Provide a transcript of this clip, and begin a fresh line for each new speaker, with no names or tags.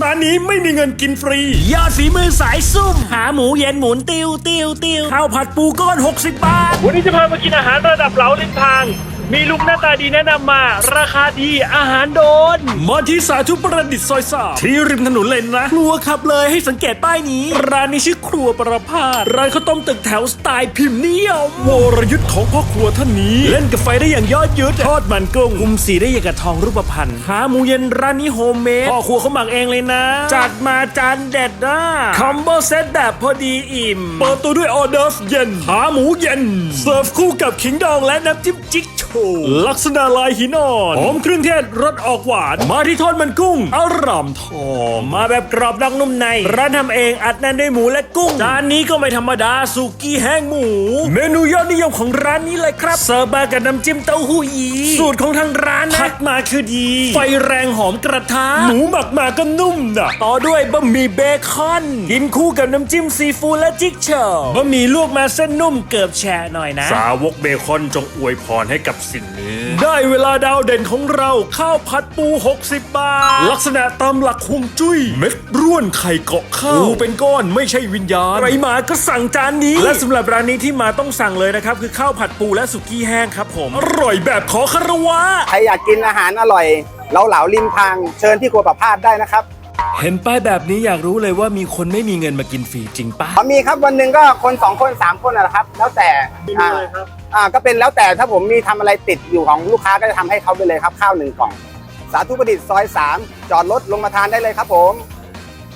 ร้านนี้ไม่มีเงินกินฟรี ยอดฝีมือสายซุ่ม หาหมูเย็นหมุนติวติวติวข้าวผัดปูก้อน 60 บาท
วันนี้จะพามากินอาหารระดับเหลาริมทาง มีลุงหน้าตาดีแนะนำมา ราคาดีอาหารโดน
มาที่สาธุประดิษฐ์ซอยสาที่ริมถนนเลยนะครัวขับเลยให้สังเกตป้ายนี้ ร้านนี้ชื่อครัวประพาสร้านข้าวต้มตึกแถวสไตล์พิมพ์นิยมวรยุทธ์ของพ่อครัวท่านนี้ เล่นกับไฟได้อย่างยอดยุทธทอดมันกุ้งคุมสีได้อย่างกับทองรูปพรรณหาหมูเย็นร้านนี้โฮมเมดพ่อครัวเขาหมักเองเลยนะ จัดมาจานเด็ดนะคอมโบเซตแบบพอดีอิ่มเปิดตัวด้วยออเดิร์ฟเย็นหาหมูเย็นเสิร์ฟคู่กับขิงดองและน้ำจิ้มจิ๊กชลักษณะลายหินอ่อนหอมเครื่องเทศรสออกหวาน มาที่ทอดมันกุ้ง อร่ามทองมาแบบกรอบนอกนุ่มใน ร้านทำเองอัดแน่นด้วยหมูและกุ้ง จานนี้ก็ไม่ธรรมดาสุกี้แห้งหมู เมนูยอดนิยมของร้านนี้เลยครับ เสิร์ฟมากับน้ำจิ้มเต้าหู้ยี้สูตรของทางร้านนะคัดมาคือดี ไฟแรงหอมกระทะหมูหมักมาก็นุ่มนะต่อด้วยบะหมี่เบคอนกินคู่กับน้ำจิ้มซีฟู้ดและจิ๊กเชอร์บะหมี่ลวกมาเส้นนุ่มเกือบแช่หน่อยนะ สาวกเบคอนจงอวยพรให้กับสิ่งนี้ ได้เวลาดาวเด่นของเราข้าวผัดปู 60 บาท ลักษณะตามหลักฮวงจุ้ย เม็ดร่วนไข่เกาะข้าวปูเป็นก้อนไม่ใช่วิญญาณใครมาก็สั่งจานนี้ และสำหรับร้านนี้ที่มาต้องสั่งเลยนะครับ คือข้าวผัดปูและสุกี้แห้งครับผมอร่อยแบบขอคารวะ
ใครอยากกินอาหารอร่อยเราเหลาริมทางเชิญที่ครัวประพาสได้นะครับ
เห็นป้ายแบบนี้อยากรู้เลยว่ามีคนไม่มีเงินมากินฟรีจริงปะ
พอมีครับวันหนึ่งก็คนสองคนสามคนนะครับ แล้วแต่
อ่า
อ่าก็เป็นแล้วแต่ถ้าผมมีทำอะไรติดอยู่ของลูกค้าก็จะทำให้เขาไปเลยครับข้าวหนึ่งกล่อง สาธุประดิษฐ์ซอย3จอดรถลงมาทานได้เลยครับผม